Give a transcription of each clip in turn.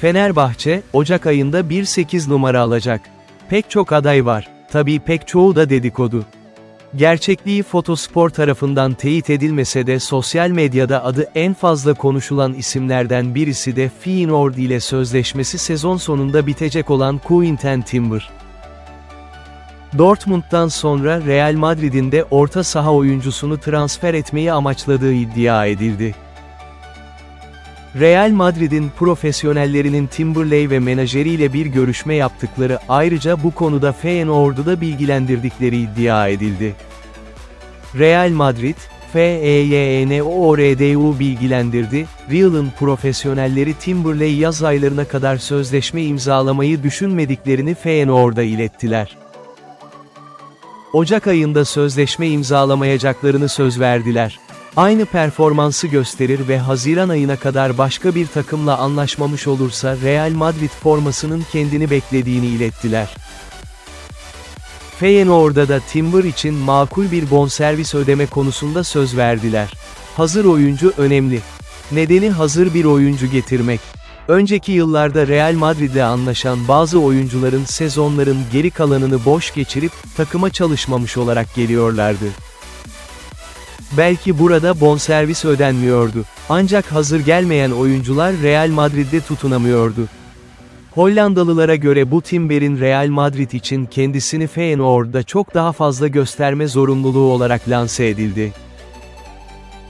Fenerbahçe, Ocak ayında 1-8 numara alacak. Pek çok aday var. Tabii pek çoğu da dedikodu. Gerçekliği Fotospor tarafından teyit edilmese de sosyal medyada adı en fazla konuşulan isimlerden birisi de Feyenoord ile sözleşmesi sezon sonunda bitecek olan Quinten Timber. Dortmund'dan sonra Real Madrid'in de orta saha oyuncusunu transfer etmeyi amaçladığı iddia edildi. Real Madrid'in profesyonellerinin Timberley ve menajeriyle bir görüşme yaptıkları ayrıca bu konuda Feyenoord'u da bilgilendirdikleri iddia edildi. Real Madrid, FEYNOORDU bilgilendirdi, Real'ın profesyonelleri Timberley yaz aylarına kadar sözleşme imzalamayı düşünmediklerini Feyenoord'a ilettiler. Ocak ayında sözleşme imzalamayacaklarını söz verdiler. Aynı performansı gösterir ve Haziran ayına kadar başka bir takımla anlaşmamış olursa Real Madrid formasının kendini beklediğini ilettiler. Feyenoord'a da Timber için makul bir bonservis ödeme konusunda söz verdiler. Hazır oyuncu önemli. Nedeni hazır bir oyuncu getirmek. Önceki yıllarda Real Madrid'le anlaşan bazı oyuncuların sezonların geri kalanını boş geçirip takıma çalışmamış olarak geliyorlardı. Belki burada bonservis ödenmiyordu. Ancak hazır gelmeyen oyuncular Real Madrid'de tutunamıyordu. Hollandalılara göre bu Timber'in Real Madrid için kendisini Feyenoord'da çok daha fazla gösterme zorunluluğu olarak lanse edildi.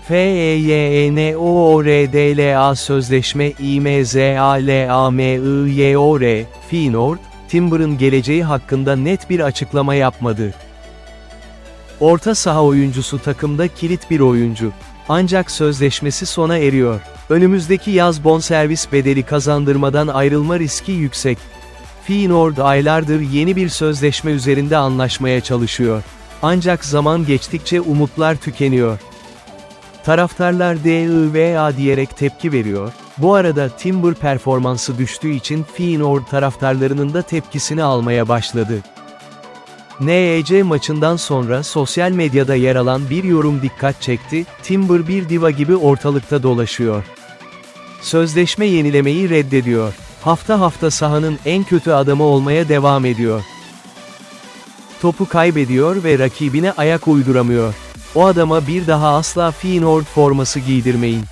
FEYNOORDLA sözleşme IMZALAMIYOR, Feyenoord, Timber'ın geleceği hakkında net bir açıklama yapmadı. Orta saha oyuncusu takımda kilit bir oyuncu. Ancak sözleşmesi sona eriyor. Önümüzdeki yaz bonservis bedeli kazandırmadan ayrılma riski yüksek. Feyenoord aylardır yeni bir sözleşme üzerinde anlaşmaya çalışıyor. Ancak zaman geçtikçe umutlar tükeniyor. Taraftarlar DIVA diyerek tepki veriyor. Bu arada Timber performansı düştüğü için Feyenoord taraftarlarının da tepkisini almaya başladı. NEC maçından sonra sosyal medyada yer alan bir yorum dikkat çekti, Timber bir diva gibi ortalıkta dolaşıyor. Sözleşme yenilemeyi reddediyor. Hafta hafta sahanın en kötü adamı olmaya devam ediyor. Topu kaybediyor ve rakibine ayak uyduramıyor. O adama bir daha asla Feyenoord forması giydirmeyin.